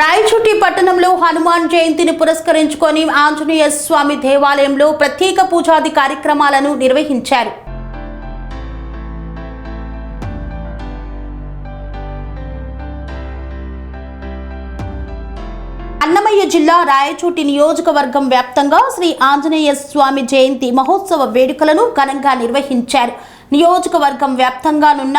రాయచుటి పట్టణంలో హనుమాన్ జయంతిని పురస్కరించుకొని ఆంజనేయ స్వామి దేవాలయంలో ప్రత్యేక పూజాది కార్యక్రమాలను నిర్వహించారు అన్నమయ్య జిల్లా రాయచోటి నియోజకవర్గం వ్యాప్తంగా శ్రీ ఆంజనేయ స్వామి జయంతి మహోత్సవ వేడుకలను ఘనంగా నిర్వహించారు నియోజకవర్గం వ్యాప్తంగా నున్న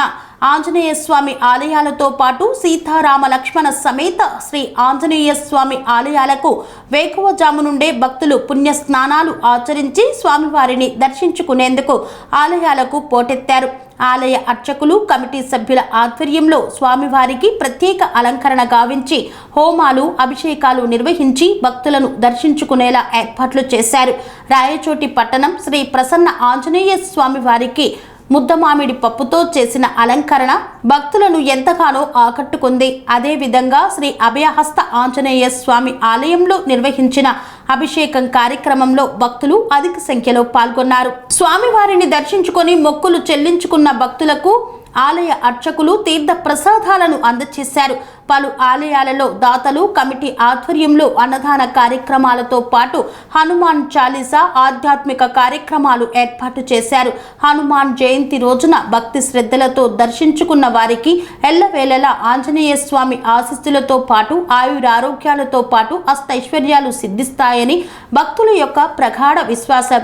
ఆంజనేయ స్వామి ఆలయాలతో పాటు సీతారామ లక్ష్మణ సమేత శ్రీ ఆంజనేయ స్వామి ఆలయాలకు వేకువజాము నుండే భక్తులు పుణ్య స్నానాలు ఆచరించి స్వామివారిని దర్శించుకునేందుకు ఆలయాలకు పోటెత్తారు ఆలయ అర్చకులు కమిటీ సభ్యుల ఆధ్వర్యంలో స్వామివారికి ప్రత్యేక అలంకరణ గావించి హోమాలు అభిషేకాలు నిర్వహించి భక్తులను దర్శించుకునేలా ఏర్పాట్లు చేశారు రాయచోటి పట్టణం శ్రీ ప్రసన్న ఆంజనేయ స్వామివారికి ముద్దమామిడి పప్పుతో చేసిన అలంకరణ భక్తులను ఎంతగానో ఆకట్టుకుంది అదేవిధంగా శ్రీ అభయహస్త ఆంజనేయ స్వామి ఆలయంలో నిర్వహించిన అభిషేకం కార్యక్రమంలో భక్తులు అధిక సంఖ్యలో పాల్గొన్నారు స్వామివారిని దర్శించుకొని మొక్కులు చెల్లించుకున్న భక్తులకు ఆలయ అర్చకులు తీర్థ ప్రసాదాలను అందజేశారు పలు ఆలయాలలో దాతలు కమిటీ ఆధ్వర్యంలో అన్నదాన కార్యక్రమాలతో పాటు హనుమాన్ చాలీసా ఆధ్యాత్మిక కార్యక్రమాలు ఏర్పాటు చేశారు హనుమాన్ జయంతి రోజున భక్తి శ్రద్ధలతో దర్శించుకున్న వారికి ఎల్లవేళలా ఆంజనేయ స్వామి ఆశీస్సులతో పాటు ఆయురారోగ్యాలతో పాటు అస్తైశ్వర్యాలు సిద్ధిస్తాయని భక్తుల యొక్క ప్రగాఢ విశ్వాసం